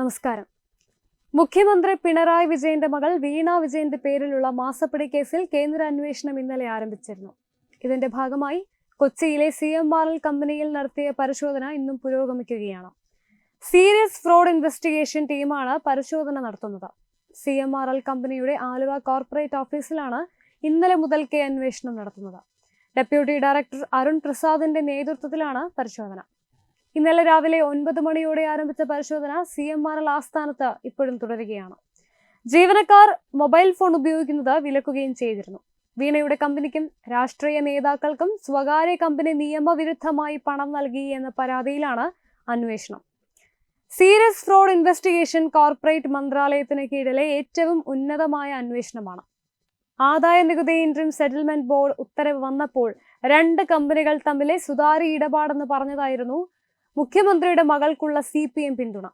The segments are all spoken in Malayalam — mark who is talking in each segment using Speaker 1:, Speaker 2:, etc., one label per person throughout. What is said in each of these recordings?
Speaker 1: നമസ്കാരം. മുഖ്യമന്ത്രി പിണറായി വിജയന്റെ മകൾ വീണ വിജയന്റെ പേരിലുള്ള മാസപ്പടി കേസിൽ കേന്ദ്ര അന്വേഷണം ഇന്നലെ ആരംഭിച്ചിരുന്നു. ഇതിന്റെ ഭാഗമായി കൊച്ചിയിലെ സി എം ആർ എൽ കമ്പനിയിൽ നടത്തിയ പരിശോധന ഇന്നും പുരോഗമിക്കുകയാണ്. സീരിയസ് ഫ്രോഡ് ഇൻവെസ്റ്റിഗേഷൻ ടീമാണ് പരിശോധന നടത്തുന്നത്. സി എം ആർ എൽ കമ്പനിയുടെ ആലുവ കോർപ്പറേറ്റ് ഓഫീസിലാണ് ഇന്നലെ മുതൽക്കേ അന്വേഷണം നടത്തുന്നത്. ഡെപ്യൂട്ടി ഡയറക്ടർ അരുൺ പ്രസാദിന്റെ നേതൃത്വത്തിലാണ് പരിശോധന. ഇന്നലെ രാവിലെ ഒൻപത് മണിയോടെ ആരംഭിച്ച പരിശോധന സി എം ആർ എൽ ആസ്ഥാനത്ത് ഇപ്പോഴും തുടരുകയാണ്. ജീവനക്കാർ മൊബൈൽ ഫോൺ ഉപയോഗിക്കുന്നത് വിലക്കുകയും ചെയ്തിരുന്നു. വീണയുടെ കമ്പനിക്കും രാഷ്ട്രീയ നേതാക്കൾക്കും സ്വകാര്യ കമ്പനി നിയമവിരുദ്ധമായി പണം നൽകി എന്ന പരാതിയിലാണ് അന്വേഷണം. സീരിയസ് ഫ്രോഡ് ഇൻവെസ്റ്റിഗേഷൻ കോർപ്പറേറ്റ് മന്ത്രാലയത്തിന് കീഴിലെ ഏറ്റവും ഉന്നതമായ അന്വേഷണമാണ്. ആദായ നികുതി ഇൻട്രീം സെറ്റിൽമെന്റ് ബോർഡ് ഉത്തരവ് വന്നപ്പോൾ രണ്ട് കമ്പനികൾ തമ്മിലെ സുതാര്യ ഇടപാടെന്ന് പറഞ്ഞതായിരുന്നു മുഖ്യമന്ത്രിയുടെ മകൾക്കുള്ള സി പി എം പിന്തുണ.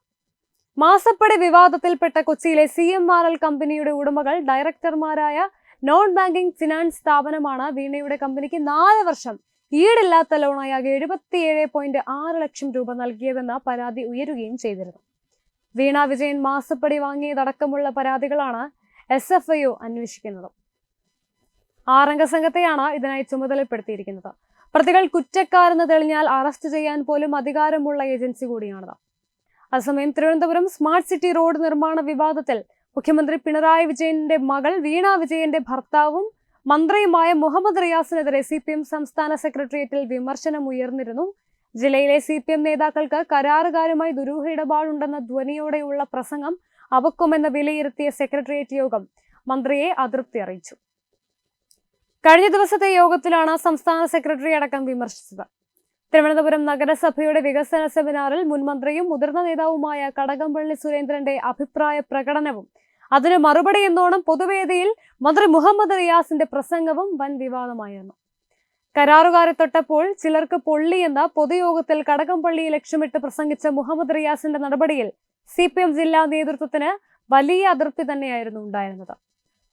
Speaker 1: മാസപ്പടി വിവാദത്തിൽപ്പെട്ട കൊച്ചിയിലെ സി എം ആർ എൽ കമ്പനിയുടെ ഉടമകൾ ഡയറക്ടർമാരായ നോൺ ബാങ്കിംഗ് ഫിനാൻസ് സ്ഥാപനമാണ് വീണയുടെ കമ്പനിക്ക് നാല് വർഷം ഈടില്ലാത്ത ലോണായി എഴുപത്തിയേഴ് പോയിന്റ് ആറ് ലക്ഷം രൂപ നൽകിയതെന്ന പരാതി ഉയരുകയും ചെയ്തിരുന്നു. വീണ വിജയൻ മാസപ്പടി വാങ്ങിയതടക്കമുള്ള പരാതികളാണ് എസ് എഫ് ഐ ഒ അന്വേഷിക്കുന്നത്. ആറംഗ സംഘത്തെയാണ് ഇതിനായി ചുമതലപ്പെടുത്തിയിരിക്കുന്നത്. പ്രതികൾ കുറ്റക്കാരെന്ന് തെളിഞ്ഞാൽ അറസ്റ്റ് ചെയ്യാൻ പോലും അധികാരമുള്ള ഏജൻസി കൂടിയാണത്. അതേസമയം തിരുവനന്തപുരം സ്മാർട്ട് സിറ്റി റോഡ് നിർമ്മാണ വിവാദത്തിൽ മുഖ്യമന്ത്രി പിണറായി വിജയന്റെ മകൾ വീണ വിജയന്റെ ഭർത്താവും മന്ത്രിയുമായ മുഹമ്മദ് റിയാസിനെതിരെ സി പി എം സംസ്ഥാന സെക്രട്ടേറിയറ്റിൽ വിമർശനം ഉയർന്നിരുന്നു. ജില്ലയിലെ സി പി എം നേതാക്കൾക്ക് കരാറുകാരുമായി ദുരൂഹ ഇടപാടുണ്ടെന്ന ധ്വനിയോടെയുള്ള പ്രസംഗം അവക്കുമെന്ന് വിലയിരുത്തിയ സെക്രട്ടേറിയറ്റ് യോഗം മന്ത്രിയെ അതൃപ്തി അറിയിച്ചു. കഴിഞ്ഞ ദിവസത്തെ യോഗത്തിലാണ് സംസ്ഥാന സെക്രട്ടറി അടക്കം വിമർശിച്ചത്. തിരുവനന്തപുരം നഗരസഭയുടെ വികസന സെമിനാറിൽ മുൻമന്ത്രിയും മുതിർന്ന നേതാവുമായ കടകംപള്ളി സുരേന്ദ്രന്റെ അഭിപ്രായ പ്രകടനവും അതിന് മറുപടി എന്നോണം പൊതുവേദിയിൽ മന്ത്രി മുഹമ്മദ് റിയാസിന്റെ പ്രസംഗവും വൻ വിവാദമായിരുന്നു. കരാറുകാരെ തൊട്ടപ്പോൾ ചിലർക്ക് പൊള്ളി എന്ന പൊതുയോഗത്തിൽ കടകംപള്ളിയെ ലക്ഷ്യമിട്ട് പ്രസംഗിച്ച മുഹമ്മദ് റിയാസിന്റെ നടപടിയിൽ സി ജില്ലാ നേതൃത്വത്തിന് വലിയ അതൃപ്തി തന്നെയായിരുന്നു ഉണ്ടായിരുന്നത്.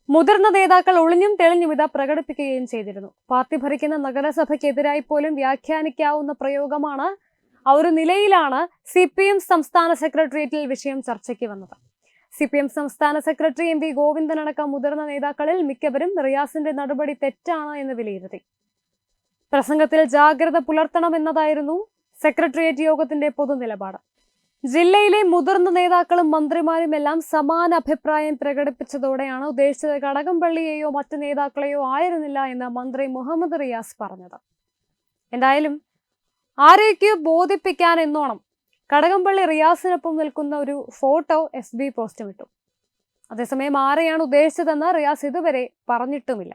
Speaker 1: മുതിർന്ന നേതാക്കൾ ഒളിഞ്ഞും തെളിഞ്ഞും ഇത് പ്രകടിപ്പിക്കുകയും ചെയ്തിരുന്നു. പാർട്ടി ഭരിക്കുന്ന നഗരസഭയ്ക്കെതിരായി പോലും വ്യാഖ്യാനിക്കാവുന്ന പ്രയോഗമാണ് ആ ഒരു നിലയിലാണ് സി പി എം സംസ്ഥാന സെക്രട്ടേറിയറ്റിൽ വിഷയം ചർച്ചയ്ക്ക് വന്നത്. സി പി എം സംസ്ഥാന സെക്രട്ടറി എം വി ഗോവിന്ദൻ അടക്കം മുതിർന്ന നേതാക്കളിൽ മിക്കവരും റിയാസിന്റെ നടപടി തെറ്റാണ് എന്ന് വിലയിരുത്തി. പ്രസംഗത്തിൽ ജാഗ്രത പുലർത്തണമെന്നതായിരുന്നു സെക്രട്ടേറിയറ്റ് യോഗത്തിന്റെ പൊതുനിലപാട്. ജില്ലയിലെ മുതിർന്ന നേതാക്കളും മന്ത്രിമാരും എല്ലാം സമാന അഭിപ്രായം പ്രകടിപ്പിച്ചതോടെയാണ് ഉദ്ദേശിച്ചത് കടകംപള്ളിയെയോ മറ്റു നേതാക്കളെയോ ആയിരുന്നില്ല എന്ന് മന്ത്രി മുഹമ്മദ് റിയാസ് പറഞ്ഞത്. എന്തായാലും ആരെയൊക്കെയോ ബോധിപ്പിക്കാൻ എന്നോണം കടകംപള്ളി റിയാസിനൊപ്പം നിൽക്കുന്ന ഒരു ഫോട്ടോ എസ് ബി പോസ്റ്റും ഇട്ടു. അതേസമയം ആരെയാണ് ഉദ്ദേശിച്ചതെന്ന് റിയാസ് ഇതുവരെ പറഞ്ഞിട്ടുമില്ല.